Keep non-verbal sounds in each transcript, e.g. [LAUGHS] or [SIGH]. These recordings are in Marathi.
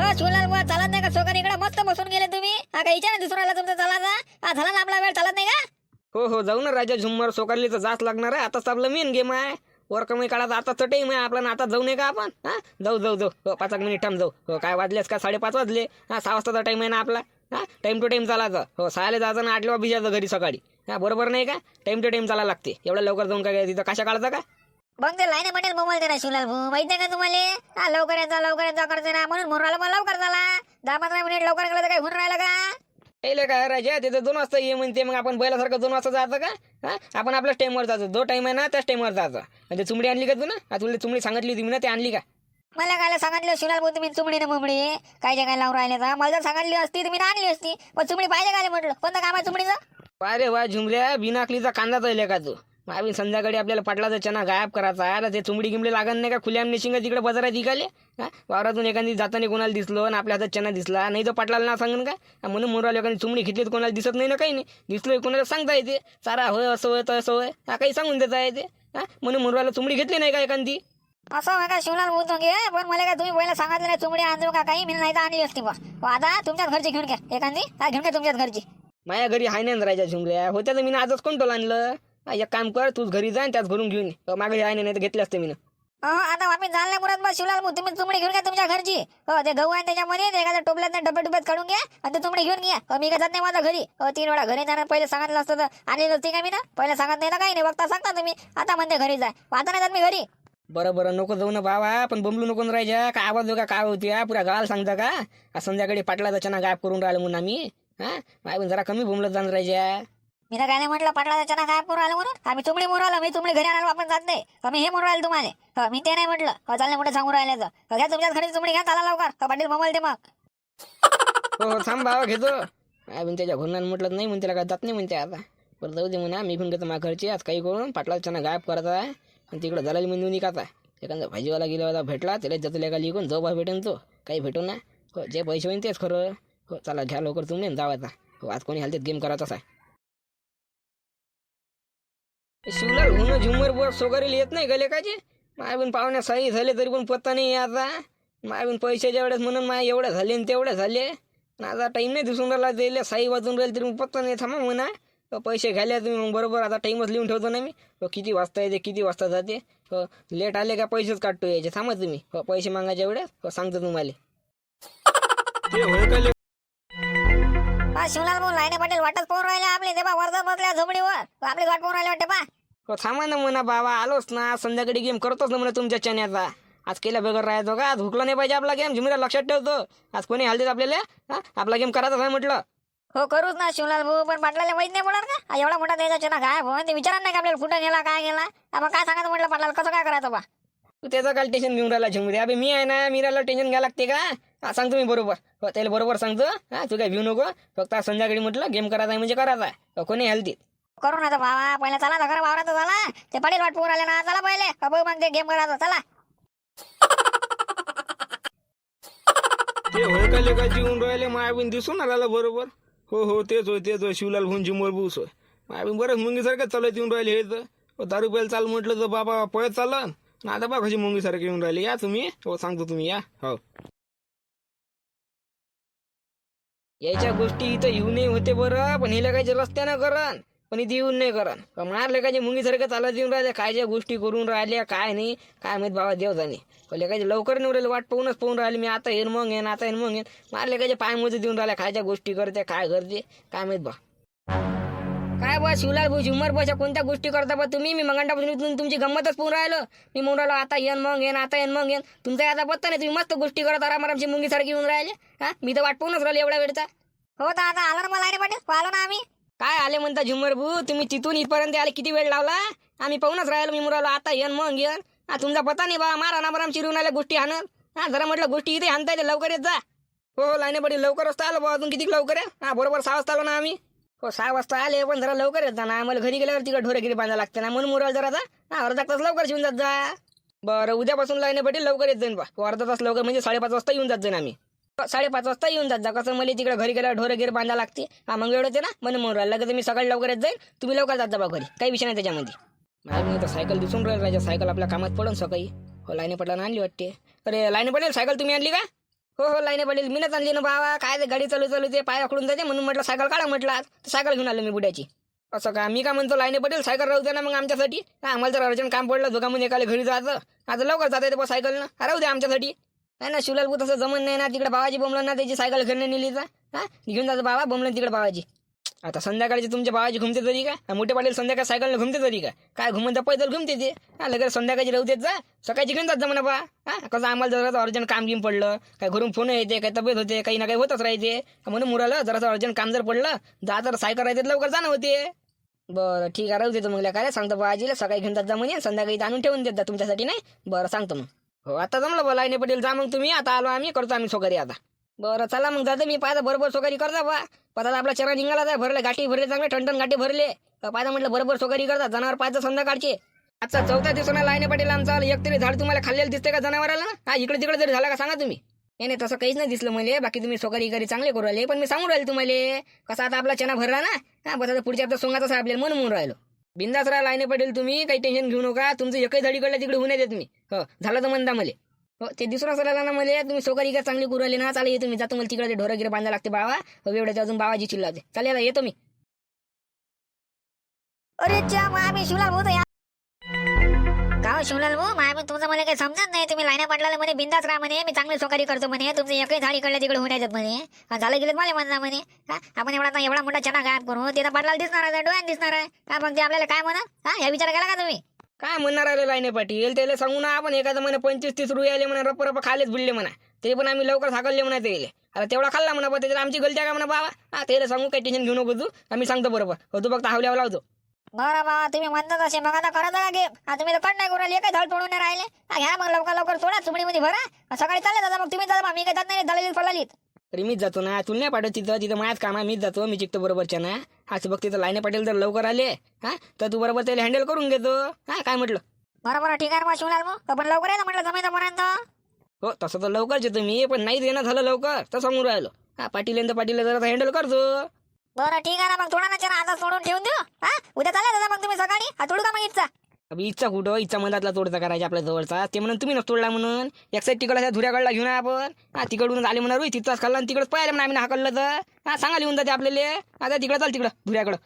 अ बुवा चालत नाही का? सोकर इकडे मस्त बसून गेले तुम्ही. हा का इच्छा दिसून तुमचा चालाचा हा झाला ना आपला वेळ चालत नाही का? हो हो जाऊ ना राजा झुम्मर सोकारली तर जाच लागणार आहे. आताच आपलं मेन गेम आहे. वर कमी काळात आता टाइम आहे आपला आता जाऊ नये का आपण? हा जाऊ जाऊ जाऊ. हो पाच एक मिनिट थांब जाऊ. हो काय वाजलेस का? साडेपाच वाजले. हा सहा वाजताचा टाईम आहे ना आपला. हा टाईम टू टाईम चालायचं. हो सहाला जायचं ना आठला भिजायचं घरी सकाळी. हा बरोबर नाही का? टाईम टू टाईम चालायला लागते. एवढ्या लवकर जाऊन काय तिथं कशा काढायचं का? मग ते लाईन पटेल मोबाईल ना शिवलाल भाऊ. माहिती आहे का तुम्हाला? लवकर यायचा लवकर यायचा करते ना. म्हणून म्हणून राहिला मग लवकर झाला. दहा पंधरा मिनिट लवकर गेलं तर काय होऊन राहिलं का? पहिले काय राजा तिथे दोन वाजता ये म्हणते मग आपण बैलासारखं दोन वाजता जायचं का? हा? आपण आपल्याच टाईमवर जायचं. जो टाईम आहे ना त्याच टाईमवर जायचं. म्हणजे चुमडी आणली का तू ना? तुला चुमडी सांगितली होती मी ना ते आणली का? मला काय सांगितलं शिवलाल भाऊ तुम्ही चुमडी ना मुमडी काय जे काय लावून राहिले तर मला जर सांगितली असती तुम्ही आणली असती. पण चुमडी पाहिजे काय म्हटलं? कोणतं काम आहे चुमडीचं? अरे वा झुमल्या बिनाकलीचा कांदा चालले का तू? आम्ही संध्याकाळी आपल्याला पाटलाचा चना गायब करायचा आहे. ते चुमडी गिमडी लागत नाही का? खुल्या निशिंग तिकडे बाजारात इकाले हा? वावरातून एखादी जाताना कोणाला दिसलो आणि आपल्या हातात चना दिसला. नाही तर पाटलाला ना सांगन का म्हणून मोराला एखादी चुमडी घेतली तर कोणाला दिसत नाही ना काही नाही. दिसलो कोणाला सांगता येते. सारा होय असं होय तसं होय हा काही सांगून देता येते. हा? म्हणून मोराला चुमडी घेतली नाही का एखादी? असं का? शिवलाल बोलतो की पण मला काय तुम्ही पहिला सांगितलं नाही चुमडी आणतो का काही? मी नाही तर आणली असती बा. आता तुमच्याच घरची घेऊन घ्या. एखादी? घेऊन घ्या तुमच्याच घरची. माझ्या घरी हाय नाही राजा झुमल्या होत्या तर मी आजच कोणतं आणलं? हा, एक काम कर तूच घरी जा आणि त्याच घरून घेऊन ये. घरी आहे नाही तर घेतले असते मी अहो, आता वापस जायला नाही मुराद बा शिवलाल भाऊ तुम्ही चुमडी घेऊन घ्या तुमच्या घरची. हो ते गहू आहे त्याच्यामध्ये ते एखाद्या टोपल्यात डब्बे डुब्यात काढून घ्या आणि ते चुमडी घेऊन घ्या. मी काय जात नाही माझ्या घरी. तीन वेळा घरी जाणार पहिले सांगितलं असतं तर आली नसती का मी ना पहिले सांगत नाही ना काही नाही बघता सांगता तुम्ही. आता म्हणते घरी जाय आता नाही जात मी घरी. बरं बरं नको जाऊ ना बाबा पण बमलू नको ना राहायच्या काय आवाज का काय होती हा? पुऱ्या गावाला सांगता का? आज संध्याकाळी पाटलाचा चना गायब करून राहिलो म्हणून आम्ही. हा? माय जरा कमी बोंबलत जाण राहायच्या मी तर काय नाही म्हटलं पाटला चना काय पोर आलं म्हणून? आम्ही चुमडी मोर आलो मी चुमडी घरी आणायला आपण जात नाही. मी हे मोर राहिले तुम्हाला मी ते नाही म्हटलं. चालले मोठे सांगून राहिल्याचं. तर घ्या तुमच्याच घरी चुमडी घ्या चाला लवकर. पाटील मोबाईल दे मग. हो, हो थांब बाबा घेतो. त्याच्या घरून म्हटलं नाही म्हणते काय जात नाही म्हणते आता. बरं जाऊ दे म्हणा मी पण घेतो माझ्या घरची आज काही करून. पाटला चना गायब करायचा आहे. आणि तिकडं झाला म्हणून निघाता एखादा भाजीवाला गेला होता भेटला त्याला जातो का लिहून जो बा भेटेन तो. काही भेटू ना. हो जे पैसे होईन तेच खरं. हो चला घ्या लवकर तुम्ही जावायचा हो आज कोणी हालतीत गेम करायचाच आहे. शिवलाल होणं झुमर वर सोगारीला येत नाही गले काचे? माय पण पाहुण्या सही झाले तरी पण पत्ता नाही आता. माय पण पैशाच्या वेळेस म्हणून माय एवढ्या झाले आणि तेवढ्या झाले. आता टाईम नाही दिसून राहिला दिले साई वाजून राहील तरी मग पत्ता नाही थांबा म्हणा. पैसे घ्यायला तुम्ही मग बरोबर आता टाईमच लिहून ठेवतो ना मी. किती वाजता येते किती वाजता जाते? हो लेट आले का पैसेच काढतो यायचे थांबा तुम्ही. हो पैसे मागायच्या वेळेस अ, सांगतो तुम्हाला. [LAUGHS] हा शिवलाल भाऊ लाईने पाटील वाटच पाहून राहिले आपले. ते बा वर्धात बसल्या झोपडीवर. आपली वाट पाहून राहिले वाटते बा. हो थांबा ना म्हणा बाबा. आलोच ना. संध्याकाळी गेम करतोच ना म्हणा तुमच्या चण्याचा आज केल्या बगर राहायचो का? आज हुकला नाही पाहिजे आपला गेम झुमिरा लक्षात ठेवतो. आज कोणी हलदेत आपल्याला हा? आपला गेम करायचा आहे म्हटलं. हो करूच ना शिवलाल भाऊ. पण पाटलाला माहीत नाही पडणार का? हा, एवढा मोठा द्यायचा ना काय? भाऊ ते विचारा नाही का आपल्याला कुठं गेला काय गेला आपण काय सांगायचं म्हटलं पाटलाला? कसं काय करायचं बा? तू त्याचं काय टेन्शन घेऊन राहिला झुमरे अबे मी आहे ना मी राहिला टेन्शन घ्यायला लागते का? हा सांगतो मी बरोबर. हो त्याला बरोबर सांगतो. हा तू काय भिऊ नको. फक्त आज संध्याकाळी म्हटलं गेम करायचा आहे म्हणजे करायचा आहे. हो, कोणी हलतीत करू ना तर भावा पहिला चला तर खरं वावरात झाला. ते पाटील वाट पाहून आले ना चला पहिले. हो, भाऊ मग ते गेम करायचं चला. ते होय का लेका जीवन राहिले? मायाबीन दिसून राहिला बरोबर. हो हो तेच होय तेच होय. शिवलाल भून जिमोर बुस होय. मायाबीन बरंच मुंगीसारखं चालत येऊन राहिले हे तर. हो, दारू प्यायला चाल म्हटलं तर बाबा पळत चालन. ना आता बा कशी मुंगीसारखे येऊन राहिले. या तुम्ही. हो सांगतो तुम्ही या. हो. याच्या गोष्टी इथं येऊ नये होते बरं पण हिला लेखाचे रस्त्यानं करण पण इथे येऊन नाही करण. मार मुंगी सारखं चालत येऊन राहिले काय ज्या गोष्टी करून राहिल्या काय नाही काय माहीत बाबा देव जाणे पण लेखाचे लवकर नाही राहिले वाट पाहूनच पाहून राहिले मी आता येईन मग येईन आता येईन मग येईन. मार लेखाचे पाय मोजे देऊन राहिल्या खायच्या गोष्टी करते काय करते काय माहीत बा. काय बा शिवलाल भाऊ झुमर बशा कोणत्या गोष्टी करता बा तुम्ही? मी मंगंडापासून इथून तुमची गंमतच पाहून राहिलो. मी म्हणून राहिलो आता येन मग येन आता येन मग येन. तुमचा आता पत्ता नाही तुम्ही मस्त गोष्टी करत आराम आरामची मुंगीसारखी येऊन राहिले. हा मी तर वाट पाहूनच राहिले एवढ्या वेळचा. हो तर आता आलो ना मला पाटील? हो, आलो ना आम्ही. काय आले म्हणता झुमर भाऊ? तुम्ही तिथून इथपर्यंत आले किती वेळ लावला? आम्ही पाहूनच राहिलो मी मुराला आता येन मग येन. हा तुमचा पता नाही बा मारा ना बराम चिरून आल्या गोष्टी आणत हा जरा म्हटलं गोष्टी इथे आणता येते लवकर येत जा. हो लाईने पडी लवकर वाजता आलो बा अजून किती लवकर आहे? हा बरोबर सहा वाजता आलो ना आम्ही. हो सहा वाजता आले पण जरा लवकर येत ना. मला घरी गेल्यावर तिकडे ढोरेगिरी बांधा लागते ना. म्हणून मुराला जरा जा. अर्धा तास लवकर येऊन जात जा. बरं उद्यापासून लाईन भेटेल लवकर येत जाईन बा. हो, अर्धा तास लवकर म्हणजे साडेपाच वाजता येऊन जात जाईन आम्ही. हो, साडेपाच वाजता येऊन जात जा. कसं मला तिकडे घरी गेल्यावर ढोरं गिर बांधा लागते. हा मग वेळ होते ना. म्हणून म्हणून राहिलं लगेच मी सकाळी लवकर येत जाईन. तुम्ही लवकर जात जा बा घरी. काही विषय नाही त्याच्यामध्ये. मी तर सायकल दिसून राहील. राजा सायकल आपल्या कामात पडून सकाळी. हो लाईने पडला आणली वाटते. अरे लाईने पडेल सायकल तुम्ही आणली का? हो हो लाईने पडेल मी नाही ना बाबा. काय ते गाडी चालू चालू ते पाय आखडून जाते. म्हणून म्हटलं सायकल काढा म्हटलं आज. सायकल घेऊन आलो मी बुड्याची. असं का? मी काय म्हणतो लाईने पडेल सायकल राहू दे ना मग आमच्यासाठी. आम्हाला जर अर्जंट काम पडलं दोघांमध्ये एकाला घरी जायचं. आता लवकर जाता येते बा सायकलनं. राहू दे आमच्यासाठी. नाही ना शिवलाल तसं जमन नाही ना. तिकडे बाबाजी बोमलं ना त्याची सायकल घरने नेली तर हा घेऊन जायचं बाबा बोमलं तिकडे बाबाजी. आता संध्याकाळचे तुमच्या बाबाजी घुमते तरी का? मोठे पाटील संध्याकाळ सायकलनं घुमते तरी का? काय घुमत पैदल घुमते ते. हा लगेच संध्याकाळची राहू देत जा. सकाळची घेऊन जात जा म्हणा बा. हा कसं आम्हाला जरा अर्जंट काम घेऊन पडलं. काय घरून फोन येते काही तब्येत होते काही ना काही होतच राहते. म्हणून मुराला जरासं अर्जंट काम जर पडलं जा तर सायकल राहते लवकर जाणं होते. बरं ठीक आहे राहू देतो मग काय सांगतो बाबाजीला सकाळी घेऊन जात जा म्हणे. संध्याकाळी आणून ठेवून देत जा तुमच्यासाठी नाही. बरं सांगतो मग. हो आता जमलं बोला लाईने पटेल जा मग तुम्ही. आता आलो आम्ही करतो आम्ही सोगरी आता. बरं चला मग जातो मी पाहता बरोबर सोकारी करता बा. पाहता आपला चरा निघाला जाय भरले गाठी भरले चांगले ठणठण गाठी भरले. पाहता म्हटलं बरोबर सोकारी करता जनावर पाहायचं संध्याकाळचे. आजचा चौथ्या दिवसाला लाईने पटेल आमचा एक तरी झाड तुम्हाला खाल्लेलं दिसते का जनावराला? हा इकडे तिकडे जरी झाला का सांगा तुम्ही. नाही नाही तसं काहीच नाही दिसलं मला. बाकी तुम्ही सोकारी घरी चांगले करू राहिले. पण मी सांगून राहिले तुम्हाला. कसं आता आपला चना भरला ना? हा बस आता पुढच्या आता सोंगाचा आपल्याला म्हणून म्हणून राहिलो. बिंदास राहा लाईने पटेल तुम्ही. काही टेन्शन घेऊ नका. तुमचं एकही धडी कडलं तिकडे होऊन येते तुम्ही हो झालं तर म्हणता मला. ते दुसरं असं राहिलं ना मला. तुम्ही सोकारी का चांगली करू राहिले ना. चालेल येतो मी जातो मला तिकडे. ढोरं गिरं बांधायला लागते बाबा हो एवढ्याच्या अजून बाबाजी चिल्लाते चालेल येतो मी. अरे च्या मामी शिवलाल भाऊ का हो शिवलाल भाऊ? मामी तुमचं मला काही समजत नाही. तुम्ही लाईना पाटलाला म्हणे बिंदाच राहा म्हणे. मी चांगली सोकारी करतो म्हणे. तुमचं एकही झाडी कडल्या तिकडे होऊन येतात म्हणे. हा, झालं गेलं मला म्हणा म्हणे. हा आपण एवढा एवढा मोठा चना गायब करू. ते तर पाटलाला दिसणार आहे डोळ्यात दिसणार आहे. हा मग ते आपल्याला काय म्हणा? हा या विचार केला का तुम्ही? काय म्हणणार आले लाईने पाटील? त्याला सांगू ना आपण एखादं म्हणे पंचवीस तीस रुपये आले म्हणा रप्प रप खालेच बुडले म्हणा. तरी पण आम्ही लवकर साकलले म्हणा ते आता तेवढा खाल्ला म्हणा पण त्याच्यात आमची गलती आहे का म्हणा बाबा? हा त्याला सांगू काही टेन्शन घेऊ नको तू. आम्ही सांगतो बरोबर. हो तू फक्त हावल्यावर लावतो. बरं बाबा तुम्ही म्हणतात असे. मग आता करत का गेम आता तुम्ही तर नाही करू राहिले. धड पडून नाही राहिले. घ्या मग लवकर लवकर सोडा चुमडीमध्ये भरा. सकाळी चालले दादा मग तुम्ही जाता. मी काही जात नाही. दलालीत पडलालीत. तरी मीच जातो ना. तुला नाही पाठवत तिथं. तिथं माझ्याच काम आहे मीच जातो. मी चिकतो बरोबरच्या ना असं बघ तिथं लाईने पाटील जर लवकर आले. हा? तर तू बरोबर त्याला हँडल करून घेतो. हा? काय म्हटलं? बरं बरं. ठीक आहे मग शिवलाल मग. पण लवकर येतं म्हटलं जमेपर्यंत हो तसं तर लवकरच येतो मी पण नाही देणं झालं लवकर. तर सांगून राहिलो. हा पाटील यांचं पाटील जरा हँडल करतो. बरं ठीक आहे ना. मग थोडा ना चला आता सोडून ठेवून देऊ. हा? उद्या चालले दादा मग तुम्ही सकाळी. हा तोडू का मग अबे इच्छा कुठं? इच्छा मधातला तोडचा करायचा आपल्या जवळचा. ते म्हणून तुम्ही तोडला म्हणून. एक साईड तिकडच्या धुऱ्याकडला घेऊन आपण. हा तिकडून आले म्हणा रोई तिथंच खाल्ला आणि तिकडच पाहिलं म्हणून आम्ही हाकललं तर. हा सांगा लिहून जाते आपल्याला. आता तिकडे चाल तिकडं धुऱ्याकडं.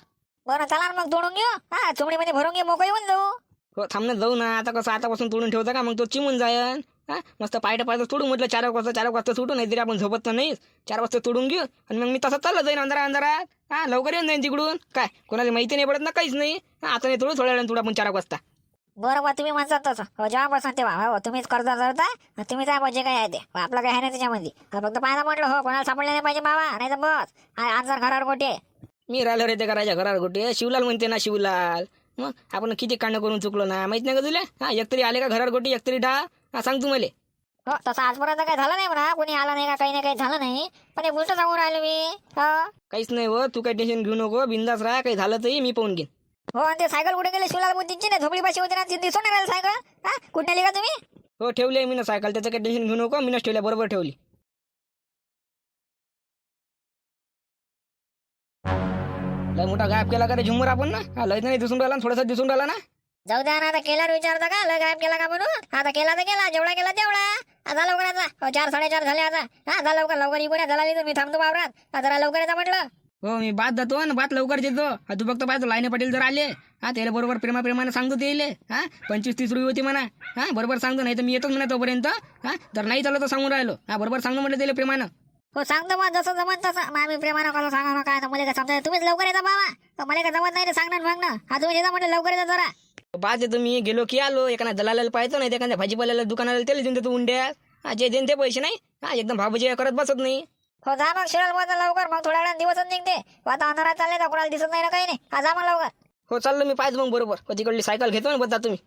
बरं चला ना मग तोडून घेऊ. हा चुमडीमध्ये भरून घेऊ मोकळी येऊन जाऊ. हो थांबणं जाऊ ना. आता कसं आतापासून तोडून ठेवता का? मग तो चिमून जायन हा मस्त पायट पायट तोडून म्हटलं चार वाजता चार एक वाजता सुटू नाही तरी आपण झोपत तर नाही चार वाजता तोडून घेऊ आणि मग मी तसं चाललं जाईन अंधारा अंधारात. हा लवकर येऊन जाईन तिकडून. काय कोणाला माहिती नाही पडत ना काहीच नाही. आता नाही तोडू थोड्या वेळानं तोडू आपण चार वाजता. बरं बा तुम्ही म्हणतात तसं. हो जेव्हा बसा तेव्हा. हो तुम्हीच कर्ज धरता तुम्ही काय जे काय आहे ते. हो, आपलं काय आहे नाही त्याच्यामध्ये. हा, फक्त पाहायला म्हटलं हो कोणाला सापडलं नाही पाहिजे बाबा नाही तर बस. हा, आज जर घरावर गोटे. मी राहिलो रे ते करायच्या घरावर कुठे शिवलाल म्हणते ना शिवलाल. मग आपण किती कांड करून चुकलो ना माहीत नाही का तुला? हा एकतरी आले का घरावर गोटी एकतरी डा हा सांग तू मला. हो तसं आजपर्यंत काही झालं नाही म्हणा. कोणी आला नाही का काही नाही काही झालं नाही. पण एक गोष्ट सांगून राहिलो मी हो. काहीच नाही हो तू काही टेन्शन घेऊ नको. बिंदास राहा काही झालं तरी मी पाहून घेईन. हो आणि ते सायकल कुठे गेले? शिवलाल बुद्धीची नाही झोपडी पाशी होती ना? ती दिसून नाही राहिली सायकल? हा? कुठे नेली का तुम्ही? हो ठेवली मी ना सायकल. त्याचं काही टेन्शन घेऊ नको. मीनच ठेवल्या बरोबर ठेवली. लय मोठा गायब केला का रे झुमर आपण ना? हा, लय नाही दिसून राहिला थोडासा दिसून राहिला ना. जाऊ द्या ना आता केल्यावर विचारता का? लय गायब केला का म्हणून? आता केला तर केला जेवढा केला तेवढा. आता लवकर आता. हो, चार साडेचार झाले आता. हा जा लवकर लवकर इकडे झाला मी थांबतो वावरात. हा, जरा लवकर येता म्हटलं. हो मी बात जातो ना बात लवकर येतो हा तू फक्त पाहतो लाईने पाटील जर आले हा त्याला बरोबर प्रेमा प्रेमाने सांगतो ते येले हा पंचवीस तीस रुपये होती म्हणा हा बरोबर सांगतो नाही तर मी येतोच म्हणा तोपर्यंत हा जर नाही चाललं तर सांगून राहिलो. हा बरोबर सांगतो म्हटलं त्याला प्रेमानं. हो सांगतो मग जसं जमत तसं. मग आम्ही प्रेमानं कसं सांगा ना काय तर मला काय समजा तुम्हीच लवकर येता बाबा. तर मला काय जमत नाही ते सांगणार मग ना हा तुम्ही येता म्हटलं लवकर येता जरा. बाज येतो मी गेलो की आलो एखाद्या दलालाला पाहतो नाही एखाद्या भाजीपाल्याला दुकानाला त्याला देऊन देतो उंड्या. हा जे देईन ते पैसे नाही. हा एकदम भावजी करत बसत नाही. हो जा मग शिराल मग लवकर. मग थोड्या वेळात दिवसच निघते. आता अंधारात चालले तर कोणाला दिसत नाही ना काही नाही. हा जा मग लवकर. हो चाललो मी पाहिजे मग बरोबर. हो तिकडली सायकल घेतो ना बघता तुम्ही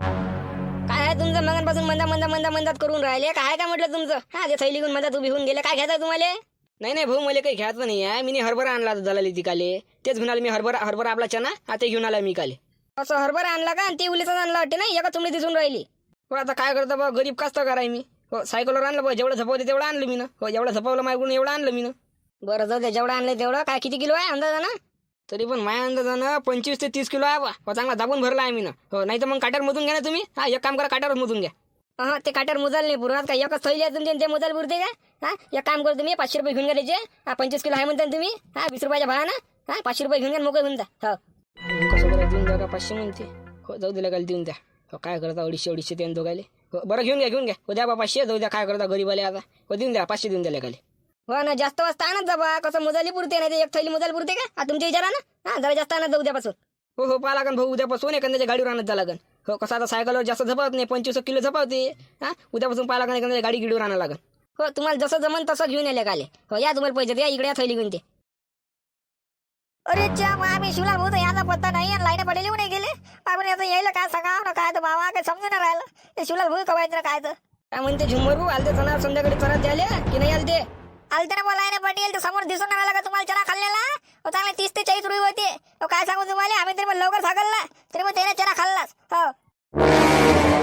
काय आहे तुमचं? मगांपासून मंदा मंदा मंदा मंदात करून राहिले. काय काय म्हटलं तुमचं? हा ते थैली घेऊन मंदात उभी होऊन गेले काय घ्यायचं तुम्हाला? नाही नाही भाऊ मला काही घ्यायचं नाही आहे. मी हरभरा आणला दलाली ती काले तेच घेऊन आले मी हरभरा हरभरा आपला चना आता घेऊन आला मी काले असं हरभरा आणला का? आणि ती उलीचा आणला वाटते नाही एका तुम्ही दिसून राहिली. हो आता काय करता बा गरीब कास्त कराय मी. हो सायकलवर आणलं बा जेवढं झपवते तेवढं आणलं मी ना. हो जेवढं झपवलं माझ्याकडून एवढं आणलं मी ना. बरं जाऊ दे जेवढं आणलं तेवढं. काय किती किलो आहे अंदाजा ना तरी पण माझ्या अंदाजानं पंचवीस ते तीस किलो आहे बा. हो चांगला दाबून भरला आहे मी ना. हो नाही तर मग काट्यावर मोजून घ्या ना तुम्ही. हा एक काम करा काट्यावर मोजून घ्या. हा ते काट्यावर मोजायला नाही पुरत का एकच थैली आहे तुमची ते पुरते का? हा एक काम करतो तुम्ही पाचशे रुपये घेऊन घ्या त्याचे. हा पंचवीस किलो आहे म्हणता ना तुम्ही. हा वीस रुपयाच्या भावा ना हा पाचशे रुपये घेऊन घ्या मोकळे होऊन जा. हो. कसं बरं देऊन द्या का? पाचशे म्हणते. हो जाऊ दिल्या का देऊन द्या. काय करता? अडीचशे अडीचशे त्यानं दोघायले. हो बरं घेऊन घ्या घेऊन घ्या. हो द्या बा पाचशे जाऊ द्या. काय करता? गरीबाले आता. हो देऊन द्या. पाचशे देऊन द्या खाली हो ना जास्त वाजता आणत जा बा. कसं मोजायला पुरते नाही ते. एक थैली मोजायला पुरते का? हा तुमच्या विचारा ना. हा जरा जास्त आणत जा उद्यापासून. हो हो पाहा लागन भाऊ उद्यापासून एखाद्याच्या गाडीवर आणत जा लागन. हो कसं आता सायकलवर जास्त झपावत नाही. पंचवीस किलो झपावते. हा उद्यापासून पाहा लागन एखाद्या गाडी गिडीवर आणा लागन. हो तुम्हाला जसं जमन तसं घेऊन यायला काले हो या तुम्हाला पैसे द्या इकडे या थैली घेऊन ते. अरे च्या आम्ही शिवलाल भाऊ याचा पत्ता नाही आणि लाईन पडेल नाही गेले. आपण याचं यायला काय सांगा ना काय तर बाबा काय समजून राहिलं. शिवलाल भाऊ कवायचं काय तर. काय म्हणते झुंबर भाऊ आलते चणा संध्याकाळी चणा द्याले की नाही आलते? आलते ना बोलाय ना पटेल तर समोर दिसून राहिला का तुम्हाला चना खाल्लेला? चांगले तीस ते चाळीस रुपये होते. काय सांगू तुम्हाला? आम्ही तरी मग लवकर सागरला. तरी मग त्याने चना खाल्लाच. हो.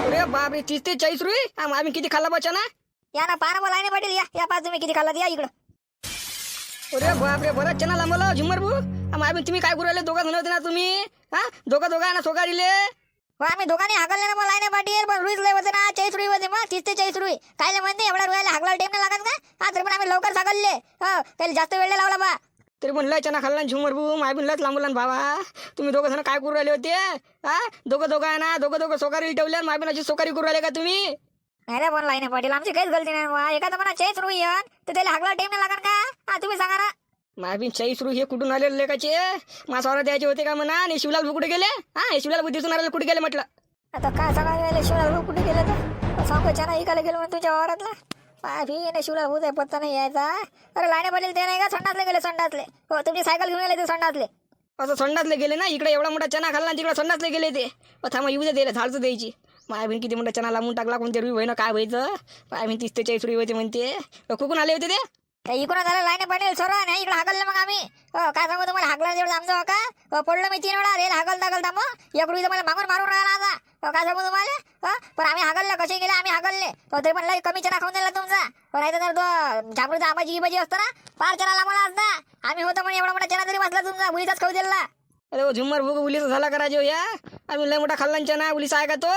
अरे बापरे तीस ते चाळीस रुपये? आम्ही किती खाल्ला बच्चा ना या ना पाना बोलाय ना पटेल या या पाच तुम्ही किती खाल्लात या इकडं. अरे बापरे बरं चना लांबला झुंबर? भाऊ आम्ही तुम्ही काय करू राहिले? दोघं जण होते ना तुम्ही? हा? दोघं दोघं ना सोगा दिले हो आम्ही दोघांनी हाकलले ना मग लाईन पाटील पण रुईच लय होते ना चाळीस रुई होते मग तीस ते चाळीस रुई काय म्हणते एवढ्या रुयाला हाकला टाइम नाही लागत का? हा तरी पण आम्ही लवकर सागरले हो त्याला जास्त वेळ नाही लावला बा. तरी पण लय चना खाल्ला ना झुंबर भाऊ माय पण लयच लांबला ना बाबा तुम्ही दोघं जण काय करू राहिले होते? हा? दोघं दोघं आहे ना दोघं दोघं सोकारी ठेवल्या माय पण अशी सोकारी करू राहिले का तुम्ही? नाही रे पण लाईन पाटील आमची काहीच गलती नाही बा एखादा म्हणा चाळीस रुई तर त्याला हाकला टाइम नाही लागत का? हा तुम्ही सांगा ना. माय बिन चाळीस रुपये हे कुठून आलेले लेखाचे मासावर द्यायचे होते का म्हणा? आणि शिवलाल भाऊ कुठे गेले? हा हे शिवलाल भाऊ दिसून आलेले कुठे गेले म्हटलं? आता काय सांगायला शिवला भाऊ कुठे गेले तर? सांगू चना इकायला गेलो म्हणून तुझ्या वावरातला. शिवला भाऊ पत्ता नाही यायचा. अरे लाईन पाटील ते नाही का? संडासले गेले संडासले. हो तुमची सायकल घेऊन गेले ते संडासले. असं संडासले गेले ना? इकडे एवढा मोठा चना खाल्ला तिकडे संडासले गेले ते. थांबा येऊ दे दिले झाडचं द्यायची. माय बहीण किती मोठा चना लावून टाकला कोणते रुई होईना काय व्हायचं? माय बहीण तीस ते चाळीस रुई होते म्हणते. कुकून आले होते ते? इकडून झालं लाईन पडेल सर नाही इकडे हाकलले मग आम्ही. हो, काय सांगू तुम्हाला हाकला जेवढं आमचं हो का? हो, पडलो मी तीन वेळा रेल हाकल दाखल मग एक तुम्हाला मागून मारून राहिला आता. काय सांगू तुम्हाला? पण आम्ही हाकललं कसे गेले आम्ही हाकलले. तरी पण लई कमी चना खाऊन दिला तुमचा. नाही तर तो झापडीचा आंबाची ही असतो ना फार चना लांबला असता. आम्ही होतो पण एवढा मोठा चना तरी बसला तुमचा मुलीचाच खाऊ दिला. अरे ओ झुम्मर भूक उलीचा झाला करायचो या? आम्ही लय मोठा खाल्ला चना उलीस आहे का तो?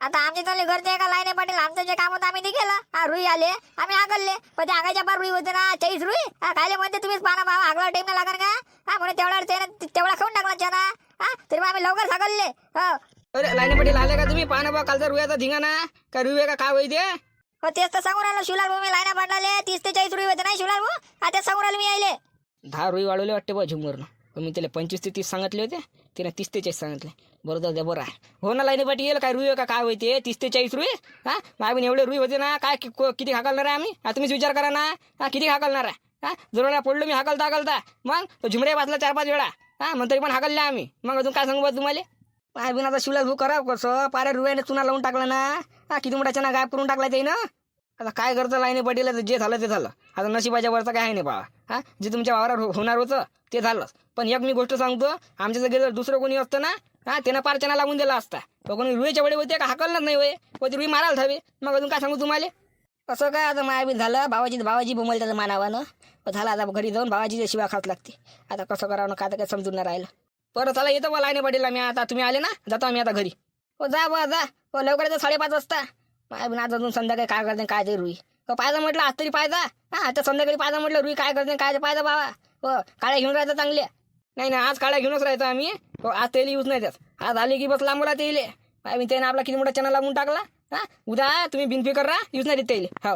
आता आमची चालली घरचे का लाईन पाटील आमचं जे काम होतं आम्ही ते केलं. हा रुई आले. आम्ही हाकलले पण ते आगाच्या पार रुई होते ना चाळीस रुई? हा खायले म्हणते तुम्हीच पाना भावा टाइम नाही लागणार का? हा म्हणून तेवढा त्यानं तेवढा खाऊन टाकला चना हा तरी मग आम्ही लवकर हाकलले हो. अरे लाईन पटेल आले का तुम्ही? पाहा बा कालचा रुयाचा धिंगाणा का रुये का? काय होई ते? हो तेच तर सांगून राहिलो शिवलाल भाऊ मी लाईना पाडले तीस ते चाळीस रुई होते नाही शिवलाल भाऊ? हा तेच सांगून राहिलो मी यायले. दहा रुई वाढवले वाटते बा झुमरनं पण मी त्याला पंचवीस ते तीस सांगितले होते. तिला तीस ते चाळीस सांगितले. बरं जाऊ द्या बरं आहे हो ना लाईन पाटी येईल काय रुई का? काय होते तीस ते? चाळीस रुई? हा? मागून एवढे रुई होते ना काय किती हाकलणार आहे आम्ही? आता तुम्हीच विचार करा ना. हा किती हाकलणार आहे? हा? जर पडलो मी हाकलता हाकलता. मग? तो झुमरे वाचला चार पाच वेळा. हा मग तरी पण हाकलले आम्ही. मग अजून काय सांगू बा तुम्हाला? पाय बिन आता शिवला भू करा कसं पारे रुयाने चुना लावून टाकला ना. हा किती मोठा चना गायब करून टाकला ते ना आता काय करतं लाईने पटेल जे झालं ते झालं. आता नशिबाच्या वरचं काय आहे नाही बाबा हा? जे तुमच्या वावरात हो- होणार होतं ते झालंच. पण एक मी गोष्ट सांगतो आमच्या जागी जर दुसरं कोणी असतं ना हा त्यानं पारचना लागून दिला असता. तो कोणी रुईच्या वेळी होते का हाकलणार नाही होय? व ती रुई मारायला हवी? मग अजून काय सांगू तुम्हाला? असं काय आता माया बी झालं? भावाची भावाची बोमल त्याचं मानावानं. पण झालं आता घरी जाऊन भावाची शिवा खात लागते. आता कसं करावं ना काय आता काय समजून नाही राहिलं. बरं चला येतो बा लाईने पटेल मी आता तुम्ही आले ना? जातो आम्ही आता घरी. हो जा बा जा. हो लवकर येतो साडेपाच वाजता. पाय बिन आज अजून संध्याकाळी काय करते काय ते रुई. हो म्हटलं आज तरी पाहिजा हा आता संध्याकाळी पाहिजे म्हटलं रुई काय करते काय ते पाहिजे बाबा. हो काळ्या घेऊन राहायचं चांगल्या नाही नाही आज काळ्या घेऊनच राहायचं आम्ही. हो आज तेल यूज नाही त्यात आज आले की बस लांबला ते येईल मी त्याने आपला किती मोठा चना लावून टाकला. हा उद्या तुम्ही बिनफिकर राहा यूज नाही देत ते हो.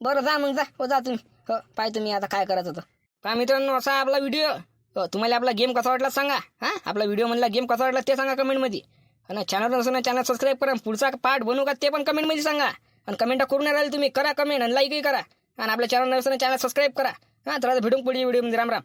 बरं जा मग जा. हो जा तुम्ही. हो पाय तुम्ही आता काय करायचं होतं का मित्रांनो असा आपला व्हिडिओ हो तुम्हाला आपला गेम कसा वाटला सांगा. हा आपला व्हिडिओ म्हणला गेम कसा वाटला ते सांगा कमेंटमध्ये आणि चॅनल नसेल चॅनल सबस्क्राईब करा. पुढचा पार्ट बनवू का ते पण कमेंटमध्ये सांगा. आणि कमेंट करून नाही राहिले तुम्ही. करा कमेंट आणि लाईकही करा. आणि आपल्या चॅनल नसताना चॅनल सबस्क्राईब करा. हां तर भेटून पुढे व्हिडिओमध्ये राम राम.